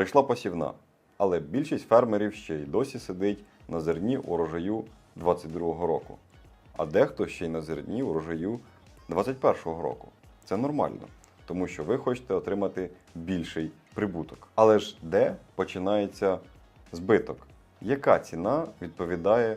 Прийшла посівна, але більшість фермерів ще й досі сидить на зерні урожаю 22-го року, а дехто ще й на зерні урожаю 21-го року. Це нормально, тому що ви хочете отримати більший прибуток. Але ж де починається збиток? Яка ціна відповідає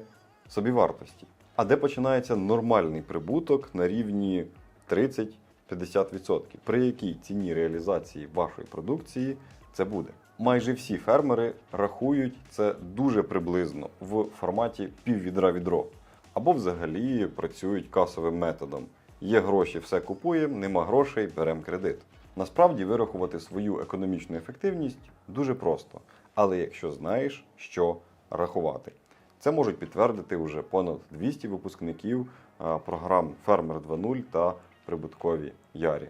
собівартості? А де починається нормальний прибуток на рівні 30-50%? При якій ціні реалізації вашої продукції це буде? Майже всі фермери рахують це дуже приблизно в форматі піввідра відро, або взагалі працюють касовим методом. Є гроші, все купуємо, нема грошей, беремо кредит. Насправді вирахувати свою економічну ефективність дуже просто, але якщо знаєш, що рахувати. Це можуть підтвердити вже понад 200 випускників програм Фермер 2.0 та Прибуткові Ярі.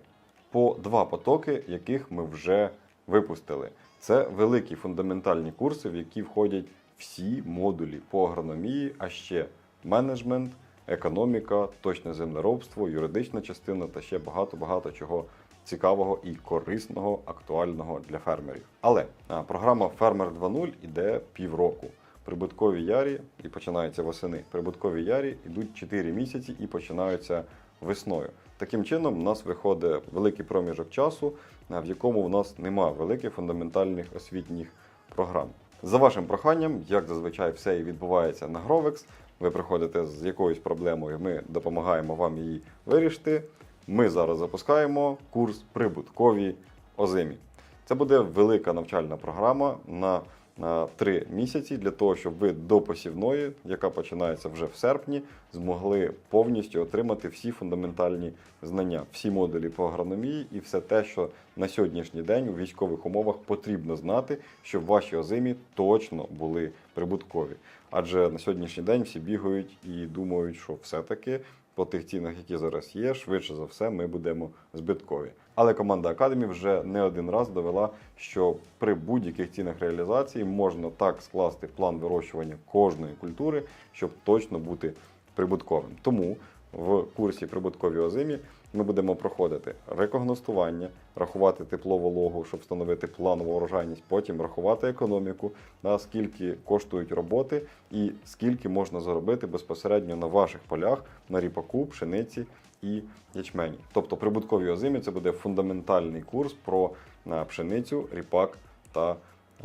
По два потоки, яких ми вже випустили. Це великі фундаментальні курси, в які входять всі модулі по агрономії, а ще менеджмент, економіка, точне землеробство, юридична частина та ще багато-багато чого цікавого і корисного, актуального для фермерів. Але програма Фермер 2.0 іде півроку. Прибуткові ярі і починаються восени. Прибуткові ярі йдуть 4 місяці і починаються весною. Таким чином, у нас виходить великий проміжок часу, в якому в нас нема великих фундаментальних освітніх програм. За вашим проханням, як зазвичай все і відбувається на Grovex, ви приходите з якоюсь проблемою, ми допомагаємо вам її вирішити. Ми зараз запускаємо курс прибуткові озимі. Це буде велика навчальна програма на, на 3 місяці для того, щоб ви до посівної, яка починається вже в серпні, змогли повністю отримати всі фундаментальні знання, всі модулі по агрономії і все те, що на сьогоднішній день у військових умовах потрібно знати, щоб ваші озимі точно були прибуткові. Адже на сьогоднішній день всі бігають і думають, що все-таки по тих цінах, які зараз є, швидше за все, ми будемо збиткові. Але команда Академі вже не один раз довела, що при будь-яких цінах реалізації можна так скласти план вирощування кожної культури, щоб точно бути прибутковим. Тому в курсі прибуткові озимі ми будемо проходити рекогностування, рахувати тепло вологу, щоб встановити планову урожайність, потім рахувати економіку, на скільки коштують роботи і скільки можна заробити безпосередньо на ваших полях на ріпаку, пшениці і ячмені. Тобто прибуткові озимі це буде фундаментальний курс про е, пшеницю, ріпак та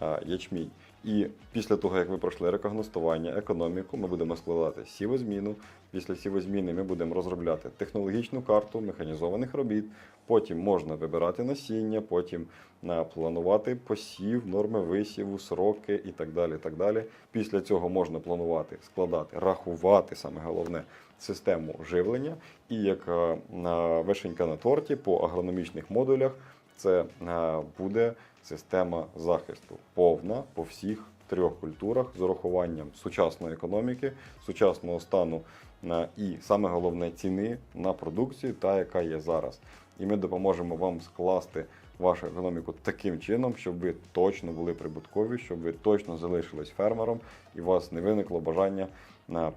е, ячмінь. І після того, як ви пройшли рекогностування, економіку, ми будемо складати сівозміну. Після сівозміни ми будемо розробляти технологічну карту механізованих робіт. Потім можна вибирати насіння, потім е, планувати посів, норми висіву, сроки і так далі. так далі. Після цього можна планувати, складати, рахувати саме головне систему живлення. І як е, на вишенька на торті по агрономічних модулях це е, буде система захисту повна по всіх трьох культурах з урахуванням сучасної економіки, сучасного стану е, і саме головне ціни на продукцію, та яка є зараз. І ми допоможемо вам скласти вашу економіку таким чином, щоб ви точно були прибуткові, щоб ви точно залишились фермером, і у вас не виникло бажання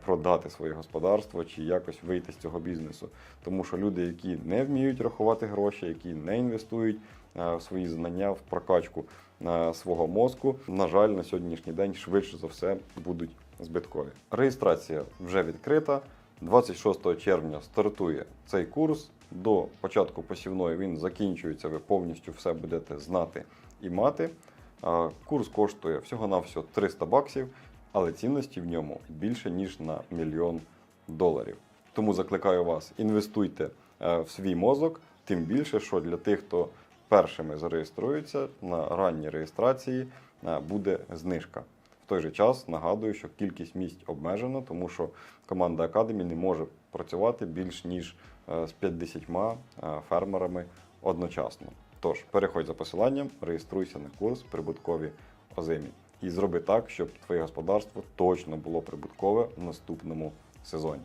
продати своє господарство чи якось вийти з цього бізнесу. Тому що люди, які не вміють рахувати гроші, які не інвестують е, в свої знання в прокачку е, свого мозку, на жаль, на сьогоднішній день швидше за все будуть збиткові. Реєстрація вже відкрита. 26 червня стартує цей курс. До початку посівної він закінчується. Ви повністю все будете знати і мати. Курс коштує всього-навсього 300 баксів, але цінності в ньому більше ніж на мільйон доларів. Тому закликаю вас, інвестуйте е, в свій мозок, тим більше, що для тих, хто першими зареєструється на ранній реєстрації, е, буде знижка. В той же час нагадую, що кількість місць обмежена, тому що команда Академі не може працювати більш ніж е, з 50 е, фермерами одночасно. Тож переходь за посиланням, реєструйся на курс прибуткові озимі і зроби так, щоб твоє господарство точно було прибуткове в наступному сезоні.